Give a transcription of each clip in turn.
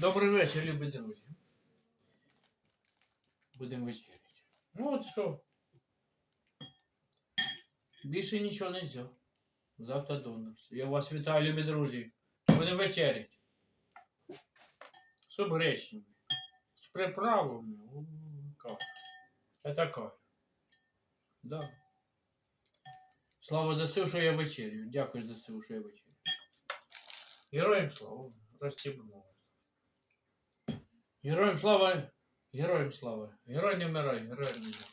Добрий вечір, любі друзі. Будемо вечеряти. Ну от що. Більше нічого не взяв. Завтра донорс. Я вас вітаю, любі друзі. Будемо вечеряти. Суп гречневий. З приправами. Это кайф. Да. Слава ЗСУ, що я вечерю. Дякую ЗСУ, що я вечерю. Героям слава. Розстібнули. Героям слава, героям слава. Герой не вмирай, герой не вмирай.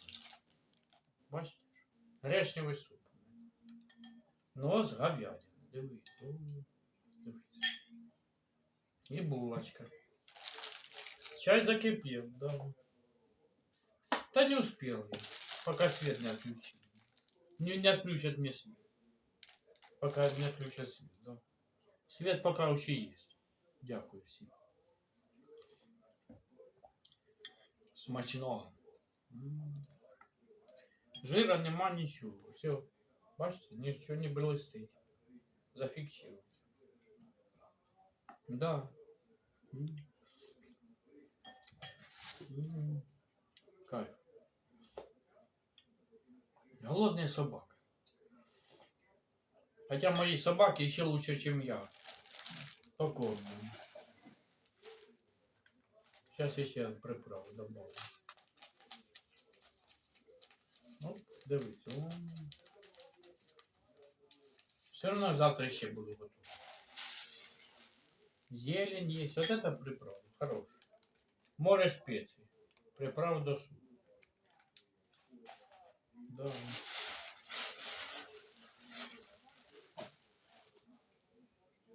Бачите? Гречневий суп. Ну, з говядини. Дивіться. О, Дивіться. І булочка. Чай закипел, да. Да не успел я, пока свет не отключил. Не, не отключат мне свет. Пока не отключат свет, да. Свет пока еще есть. Дякую всім. Смачного. М. Жира нема нічого. Все. Бачите, нічого не блистить. Зафіксировать. Да. М. М. Кайф. Голодная собака. Хотя мои собаки еще лучше, чем я. Покорно. Сейчас еще приправу добавлю. Ну, дивіться. о. Все равно завтра ще буду готовий. Зелень есть. Вот это приправа. Хорошая. Море специй. Приправа до супа. Да.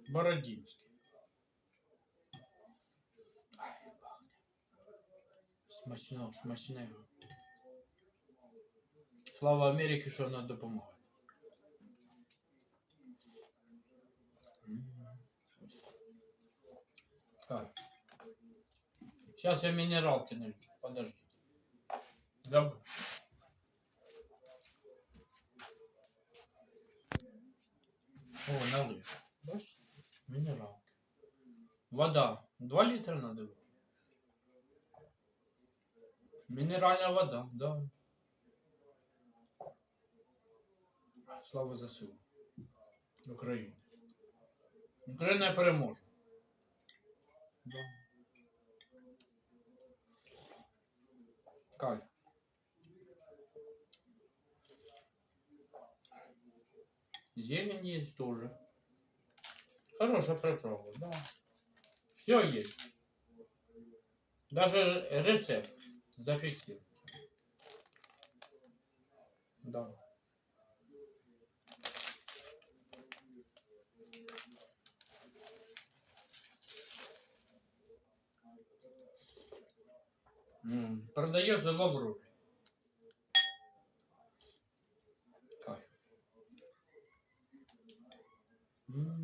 Бородинский. Смачно, смачне. Слава Америці, що вона допомагає. Так. Сейчас я минералки налью. Подождите. Забыл. О, налив. Бачите? Минералки. Вода. Два литра надо. Выпить. Минеральная вода, да. Слава ЗСУ. Україні. Україна переможе. Да. Кайф. Зелень есть тоже. Хорошая приправа, да. Все есть. Даже рецепт зафиксирован. Да. М, Продается в Авроре. Кайф. М.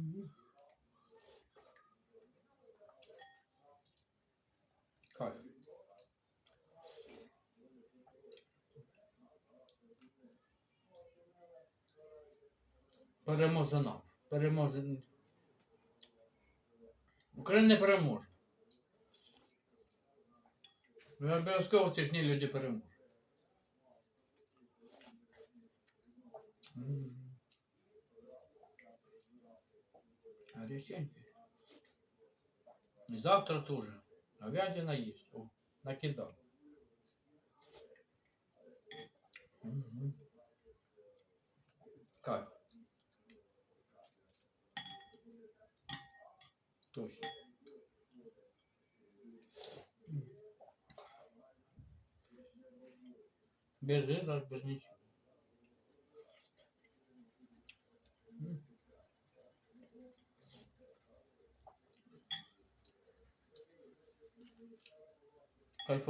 Переможе нам. Переможе. Україна не переможе. Ну, обов'язково ці дні люди переможуть. Горяченький. И завтра тоже. Говядина есть. О, накидал. Мгм. Как? Точно. Без жира, без ничего.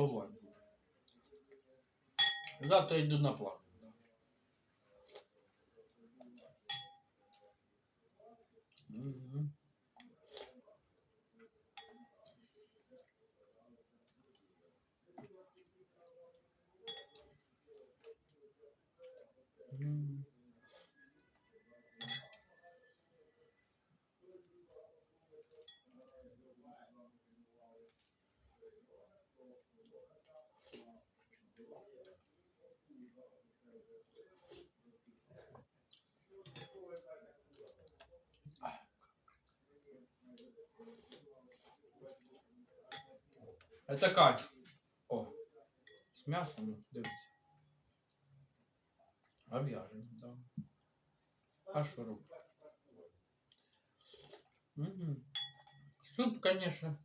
Буду. Завтра иду на план. да. Мгм. М. Это кайф. О, з м'ясом, дивись. Об'яжемо, да. А що? Мгм. Суп, конечно.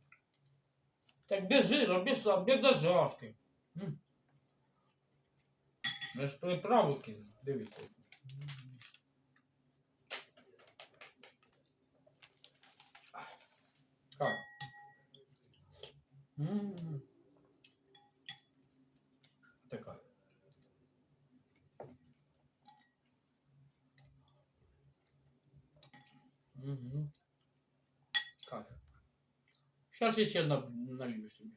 Так без жира, без, са- без зажарки. М. Я ж приправу кину. Дивіться. Как? М. Така. Угу. Кайф. Сейчас я себе на- налью себе.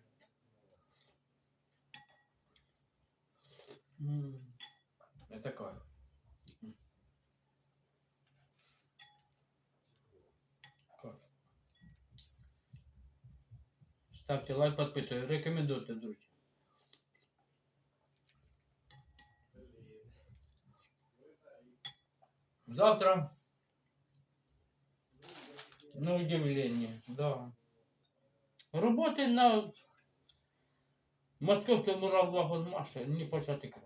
Это. М. Кайф. Ставьте лайк, подписывайтесь, рекомендуйте, друзья. Завтра на удивление, да. Роботи на московському равлагозмаші не почати край.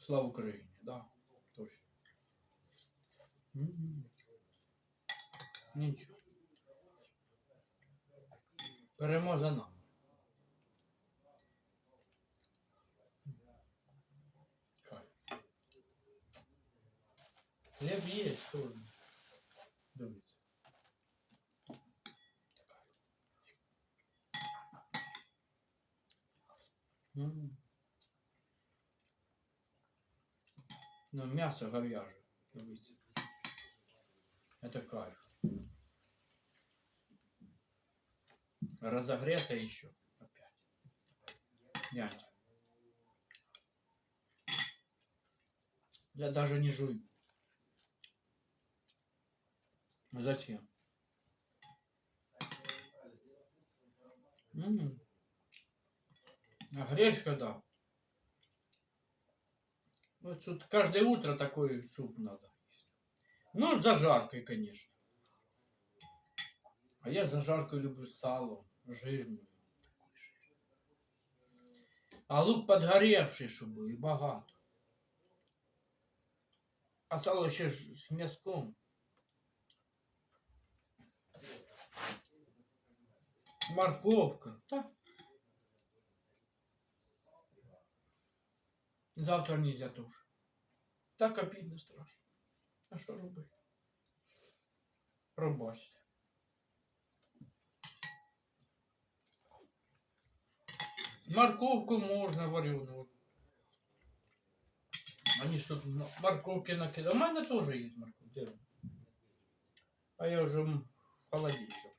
Слава Україні, да, точно. Нічого. Перемога за нами. Хліб є, що ви? Дивіться. М. Ну, м'ясо говяже. Дивіться. Это кайф. Разогрето еще. Опять. Гляньте. Я даже не жую. Ну Зачем? М. А гречка, да. Вот тут каждое утро такой суп надо. Ну, с зажаркой, конечно. А я зажарку люблю з салом, жирною. А лук подгоревший, щоб був, і багато. А сало ще ж з м'язком. Морковка. Та. Завтра нельзя тоже. Так обідно страшно. А що робити? Пробачте. Морковку можно вареную. Они что тут морковки накидали. У есть морковь. Где она? А я уже в холодильнике.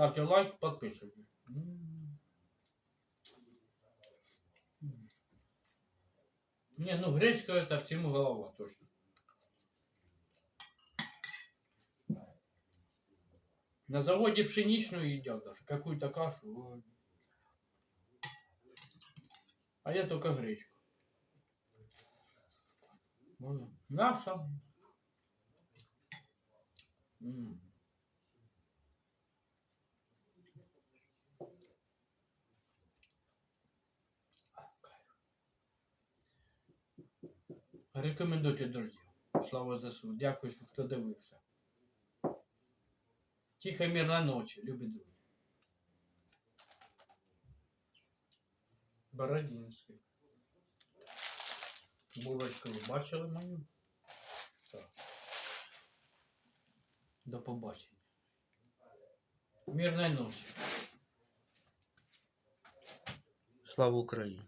Ставьте лайк, подписывайтесь. М. М. Не, ну гречка это всему голова точно. На заводе пшеничную едят даже, какую-то кашу. А я только гречку. Наша. М. Рекомендуйте, друзі. Слава ЗСУ. Дякую, що хто дивився. Тихо, мирна ночі, любі друзі. Бородінський. Булочку ви бачили мою? Так. До побачення. Мирної ночі. Слава Україні!